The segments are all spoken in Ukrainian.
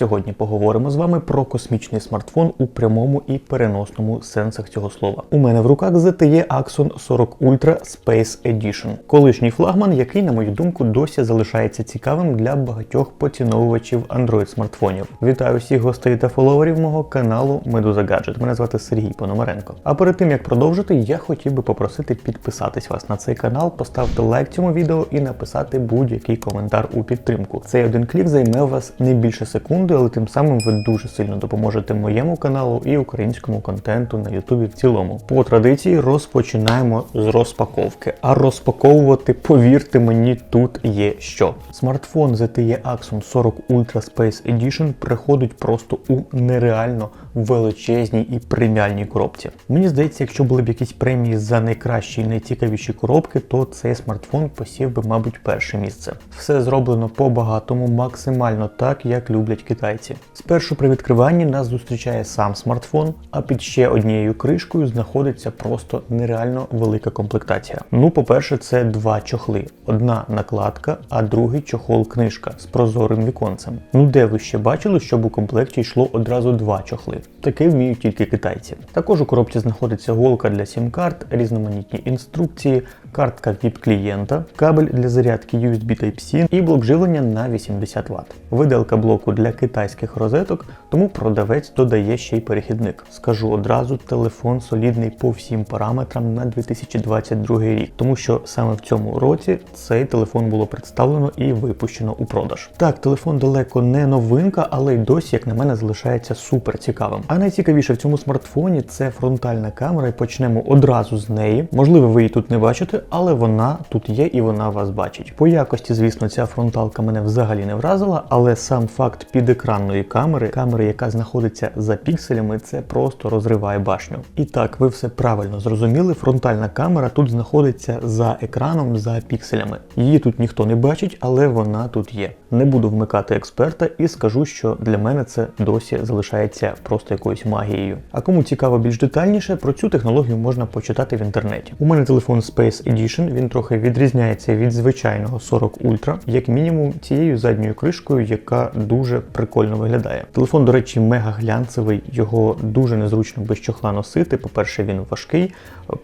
Сьогодні поговоримо з вами про космічний смартфон у прямому і переносному сенсах цього слова. У мене в руках ZTE Axon 40 Ultra Space Edition, колишній флагман, який, на мою думку, досі залишається цікавим для багатьох поціновувачів Android смартфонів. Вітаю всіх гостей та фоловерів мого каналу Медуза Гаджет. Мене звати Сергій Пономаренко. А перед тим як продовжити, я хотів би попросити підписатись вас на цей канал, поставити лайк цьому відео і написати будь-який коментар у підтримку. Цей один клік займе у вас не більше секунди, але тим самим ви дуже сильно допоможете моєму каналу і українському контенту на Ютубі в цілому. По традиції розпочинаємо з розпаковки. А розпаковувати, повірте мені, тут є що. Смартфон ZTE Axon 40 Ultra Space Edition приходить просто у нереально величезній і преміальній коробці. Мені здається, якщо були б якісь премії за найкращі і найцікавіші коробки, то цей смартфон посів би, мабуть, перше місце. Все зроблено по-багатому, максимально так, як люблять китайці. Спершу при відкриванні нас зустрічає сам смартфон, а під ще однією кришкою знаходиться просто нереально велика комплектація. Ну, по-перше, це два чохли: одна накладка, а другий чохол-книжка з прозорим віконцем. Ну де ви ще бачили, щоб у комплекті йшло одразу два чохли? Таке вміють тільки китайці. Також у коробці знаходиться голка для сім-карт, різноманітні інструкції, картка від клієнта, кабель для зарядки USB Type-C і блок живлення на 80 Вт. Виделка блоку для китайських розеток, тому продавець додає ще й перехідник. Скажу одразу, телефон солідний по всім параметрам на 2022 рік, тому що саме в цьому році цей телефон було представлено і випущено у продаж. Так, телефон далеко не новинка, але й досі, як на мене, залишається супер цікавим. А найцікавіше в цьому смартфоні це фронтальна камера, і почнемо одразу з неї. Можливо, ви її тут не бачите, але вона тут є і вона вас бачить. По якості, звісно, ця фронталка мене взагалі не вразила, але сам факт підекранної камери, камери, яка знаходиться за пікселями, це просто розриває башню. І так, ви все правильно зрозуміли. Фронтальна камера тут знаходиться за екраном, за пікселями. Її тут ніхто не бачить, але вона тут є. Не буду вмикати експерта і скажу, що для мене це досі залишається просто якоюсь магією. А кому цікаво більш детальніше, про цю технологію можна почитати в інтернеті. У мене телефон Space Edition, він трохи відрізняється від звичайного 40 Ultra, як мінімум цією задньою кришкою, яка дуже прикольно виглядає. Телефон, до речі, мега глянцевий, його дуже незручно без чохла носити. По-перше, він важкий.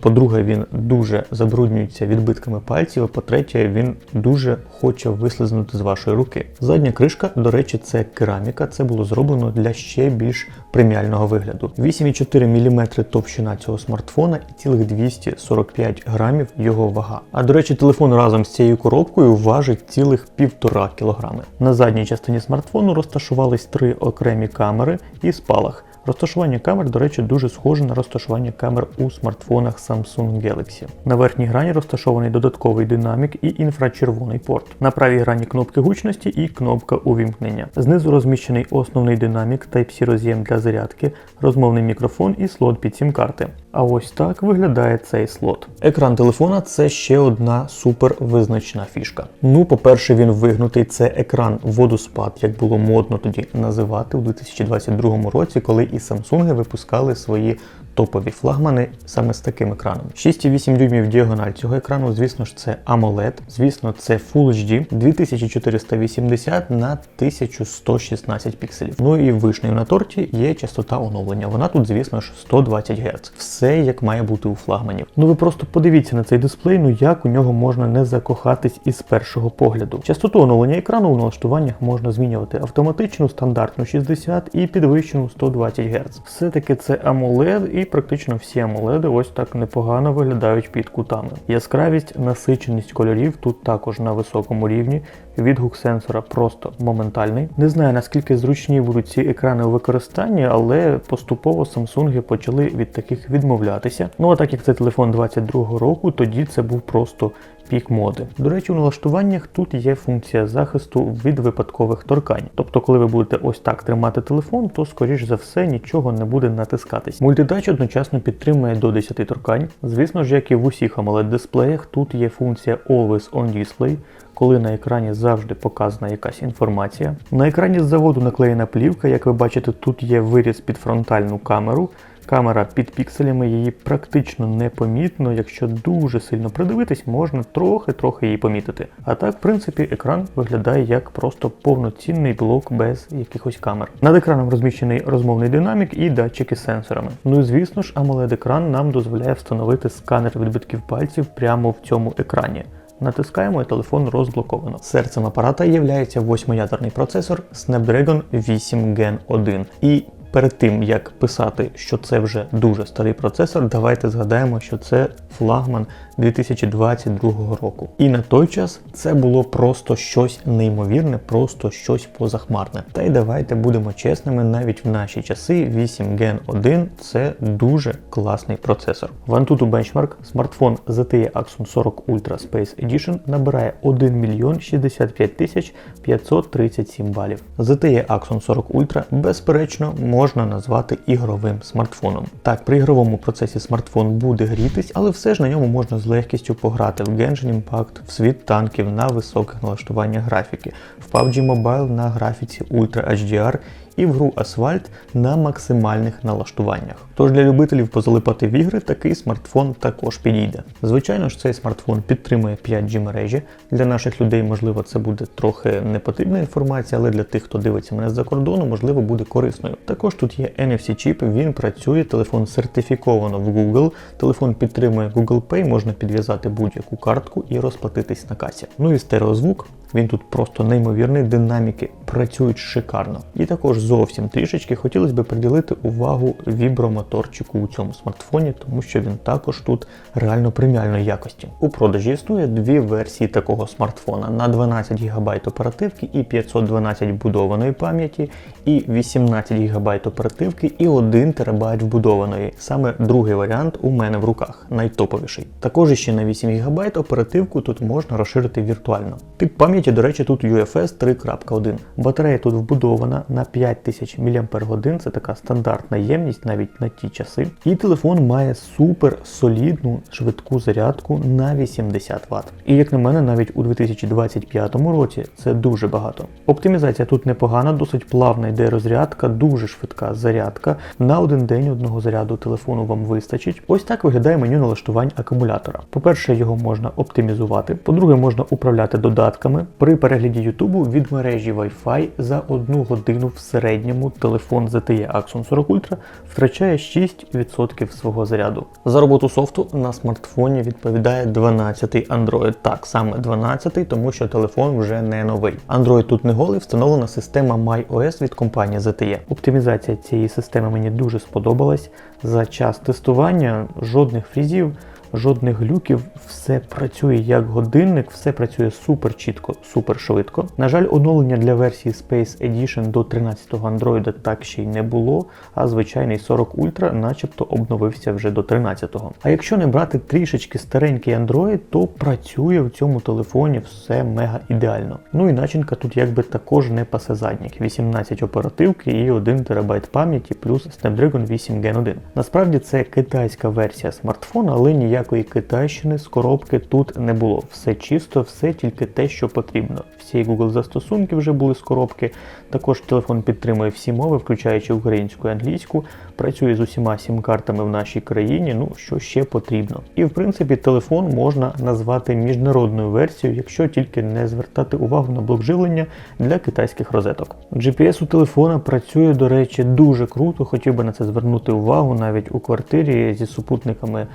По-друге, він дуже забруднюється відбитками пальців. По-третє, він дуже хоче вислизнути з вашої руки. Задня кришка, до речі, це кераміка. Це було зроблено для ще більш преміального вигляду. 8,4 мм товщина цього смартфона і цілих 245 грамів його вага. А до речі, телефон разом з цією коробкою важить цілих 1,5 кг. На задній частині смартфону розташувались три окремі камери і спалах. Розташування камер, до речі, дуже схоже на розташування камер у смартфонах Samsung Galaxy. На верхній грані розташований додатковий динамік і інфрачервоний порт. На правій грані кнопки гучності і кнопка увімкнення. Знизу розміщений основний динамік Type-C роз'єм для зарядки, розмовний мікрофон і слот під сім-карти. А ось так виглядає цей слот. Екран телефона це ще одна супер визначна фішка. Ну, по-перше, він вигнутий. Це екран водоспад, як було модно тоді називати у 2022 році, коли і Samsung випускали свої топові флагмани саме з таким екраном. 6,8 дюймів діагональ цього екрану, звісно ж, це AMOLED, звісно, це Full HD 2480 на 1116 пікселів. Ну і вишнею на торті є частота оновлення. Вона тут, звісно ж, 120 Гц. Все як має бути у флагманів. Ну ви просто подивіться на цей дисплей, ну як у нього можна не закохатись із першого погляду. Частоту оновлення екрану у налаштуваннях можна змінювати автоматичну, стандартну 60 і підвищену 120 Гц. Все-таки це AMOLED і практично всі AMOLED ось так непогано виглядають під кутами. Яскравість, насиченість кольорів тут також на високому рівні. Відгук сенсора просто моментальний. Не знаю наскільки зручні будуть ці екрани у використанні, але поступово Samsung почали від таких відмовлятися. Ну а так як це телефон 22 року, тоді це був просто пік моди. До речі, у налаштуваннях тут є функція захисту від випадкових торкань. Тобто, коли ви будете ось так тримати телефон, то скоріш за все нічого не буде натискатись. Мультидач одночасно підтримує до 10 торкань. Звісно ж, як і в усіх amoled дисплеях, тут є функція Always on Display. Коли на екрані завжди показана якась інформація. На екрані з заводу наклеєна плівка, як ви бачите, тут є виріз під фронтальну камеру. Камера під пікселями її практично непомітно. Якщо дуже сильно придивитись, можна трохи-трохи її помітити. А так, в принципі, екран виглядає як просто повноцінний блок без якихось камер. Над екраном розміщений розмовний динамік і датчики з сенсорами. Ну і звісно ж, amoled екран нам дозволяє встановити сканер відбитків пальців прямо в цьому екрані. Натискаємо і телефон розблоковано. Серцем апарата є восьмиядерний процесор Snapdragon 8 Gen 1. І перед тим як писати, що це вже дуже старий процесор, давайте згадаємо, що це флагман 2022 року. І на той час це було просто щось неймовірне, просто щось позахмарне. Та й давайте будемо чесними, навіть в наші часи 8 Gen 1 це дуже класний процесор. В Antutu Benchmark смартфон ZTE Axon 40 Ultra Space Edition набирає 1 мільйон 65 тисяч 537 балів. ZTE Axon 40 Ultra безперечно можна назвати ігровим смартфоном. Так, при ігровому процесі смартфон буде грітись, але все ж на ньому можна з легкістю пограти в Genshin Impact, в світ танків на високих налаштуваннях графіки, в PUBG Mobile на графіці Ultra HDR і в гру Асфальт на максимальних налаштуваннях. Тож для любителів позалипати в ігри такий смартфон також підійде. Звичайно ж, цей смартфон підтримує 5G мережі. Для наших людей, можливо, це буде трохи непотрібна інформація, але для тих, хто дивиться мене з-за кордону, можливо, буде корисною. Також тут є NFC-чіп, він працює, телефон сертифіковано в Google, телефон підтримує Google Pay, можна підв'язати будь-яку картку і розплатитись на касі. Ну і стереозвук. Він тут просто неймовірний, динаміки працюють шикарно. І також зовсім трішечки хотілося б приділити увагу вібромоторчику у цьому смартфоні, тому що він також тут реально преміальної якості. У продажі існує дві версії такого смартфона на 12 ГБ оперативки і 512 вбудованої пам'яті, і 18 ГБ оперативки і 1 ТБ вбудованої. Саме другий варіант у мене в руках, найтоповіший. Також ще на 8 ГБ оперативку тут можна розширити віртуально. Тип пам'яті, до речі, тут UFS 3.1. Батарея тут вбудована на 5000 мАч, це така стандартна ємність навіть на ті часи. І телефон має супер солідну швидку зарядку на 80 Вт. І як на мене, навіть у 2025 році це дуже багато. Оптимізація тут непогана, досить плавна йде розрядка, дуже швидка зарядка. На один день одного заряду телефону вам вистачить. Ось так виглядає меню налаштувань акумулятора. По-перше, його можна оптимізувати. По-друге, можна управляти додатками. При перегляді Ютубу від мережі Wi-Fi за одну годину в середньому телефон ZTE Axon 40 Ultra втрачає 6% свого заряду. За роботу софту на смартфоні відповідає 12-й Android. Так, саме 12-й, тому що телефон вже не новий. Android тут не голий, встановлена система MyOS від компанії ZTE. Оптимізація цієї системи мені дуже сподобалась. За час тестування жодних фрізів жодних глюків, все працює як годинник, все працює супер чітко, супер швидко. На жаль, оновлення для версії Space Edition до 13-го Android так ще й не було, а звичайний 40 Ultra начебто обновився вже до 13-го. А якщо не брати трішечки старенький Android, то працює в цьому телефоні все мега ідеально. Ну і начинка тут якби також не пасе задніх. 18 оперативки і 1 ТБ пам'яті плюс Snapdragon 8 Gen 1. Насправді це китайська версія смартфона, але ніяк ніякої китайщини з коробки тут не було. Все чисто, все тільки те, що потрібно. Всі Google застосунки вже були з коробки. Також телефон підтримує всі мови, включаючи українську і англійську, працює з усіма сім-картами в нашій країні, ну що ще потрібно. І в принципі телефон можна назвати міжнародною версією, якщо тільки не звертати увагу на блок живлення для китайських розеток. GPS у телефона працює, до речі, дуже круто, хотів би на це звернути увагу навіть у квартирі зі супутниками.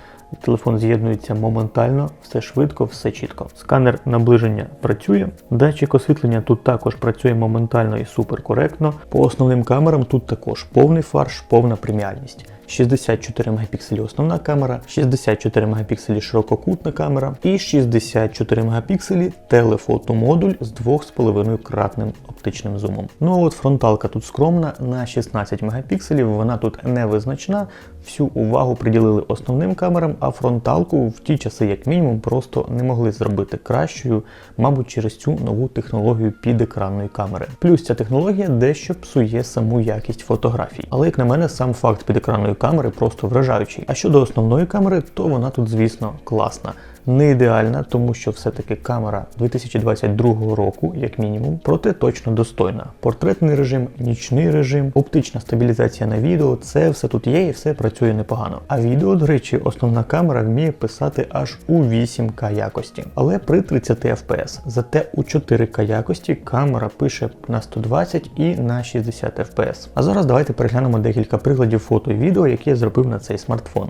Телефон з'єднується моментально, все швидко, все чітко. Сканер наближення працює. Датчик освітлення тут також працює моментально і супер коректно. По основним камерам тут також повний фарш, повна преміальність. 64 мегапікселі основна камера, 64 мегапікселі ширококутна камера і 64 мегапікселі телефотомодуль з 2,5 кратним оптичним зумом. Ну а от фронталка тут скромна на 16 мегапікселів, вона тут невизначна. Всю увагу приділили основним камерам, а фронталку в ті часи, як мінімум, просто не могли зробити кращою, мабуть, через цю нову технологію підекранної камери. Плюс ця технологія дещо псує саму якість фотографій. Але, як на мене, сам факт підекранної камери просто вражаючий. А щодо основної камери, то вона тут, звісно, класна. Не ідеальна, тому що все-таки камера 2022 року, як мінімум, проте точно достойна. Портретний режим, нічний режим, оптична стабілізація на відео це все тут є і все працює непогано. А відео, до речі, основна камера вміє писати аж у 8К якості, але при 30 FPS. Зате у 4К якості камера пише на 120 і на 60 FPS. А зараз давайте переглянемо декілька прикладів фото і відео, які я зробив на цей смартфон.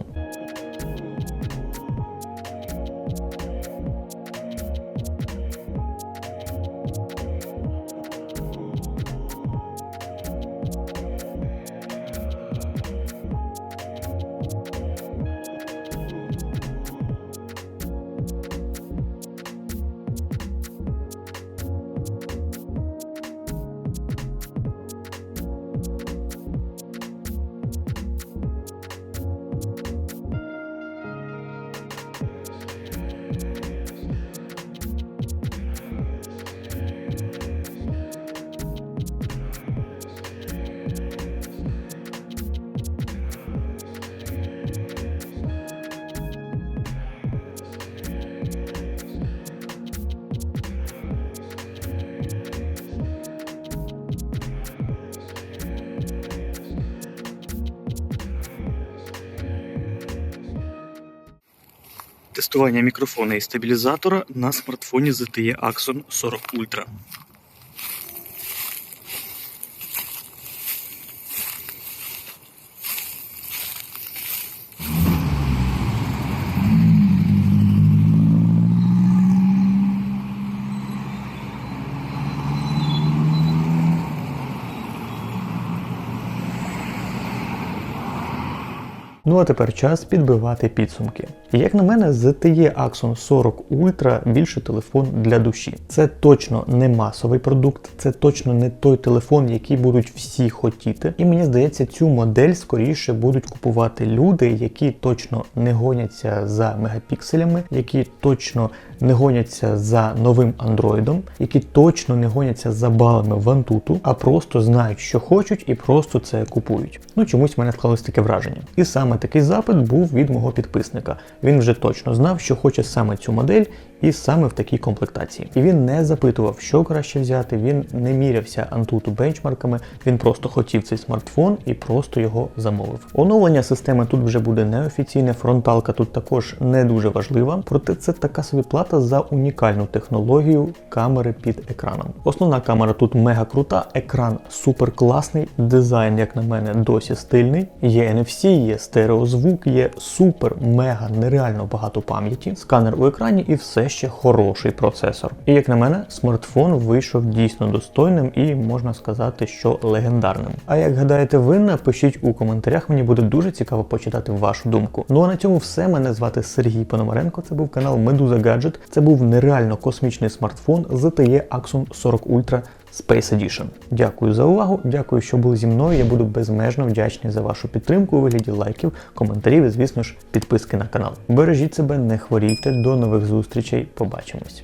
Тестування мікрофона і стабілізатора на смартфоні ZTE Axon 40 Ultra. Ну а тепер час підбивати підсумки. Як на мене, ZTE Axon 40 Ultra більше телефон для душі. Це точно не масовий продукт, це точно не той телефон, який будуть всі хотіти. І мені здається, цю модель скоріше будуть купувати люди, які точно не гоняться за мегапікселями, які точно не гоняться за новим андроїдом, які точно не гоняться за балами в Antutu, а просто знають, що хочуть, і просто це купують. Ну чомусь в мене склалось таке враження. І саме такий запит був від мого підписника. Він вже точно знав, що хоче саме цю модель. І саме в такій комплектації. І він не запитував, що краще взяти, він не мірявся антуту бенчмарками, він просто хотів цей смартфон і просто його замовив. Оновлення системи тут вже буде неофіційне, фронталка тут також не дуже важлива, проте це така собі плата за унікальну технологію камери під екраном. Основна камера тут мега крута, екран супер класний, дизайн, як на мене, досі стильний. Є NFC, є стереозвук, є супер, мега, нереально багато пам'яті, сканер у екрані і все ще хороший процесор. І як на мене, смартфон вийшов дійсно достойним і можна сказати, що легендарним. А як гадаєте ви, напишіть у коментарях, мені буде дуже цікаво почитати вашу думку. Ну а на цьому все. Мене звати Сергій Пономаренко. Це був канал Meduza Gadget. Це був нереально космічний смартфон ZTE Axon 40 Ultra Space Edition. Дякую за увагу, дякую, що були зі мною. Я буду безмежно вдячний за вашу підтримку у вигляді лайків, коментарів і, звісно ж, підписки на канал. Бережіть себе, не хворійте, до нових зустрічей. Побачимось.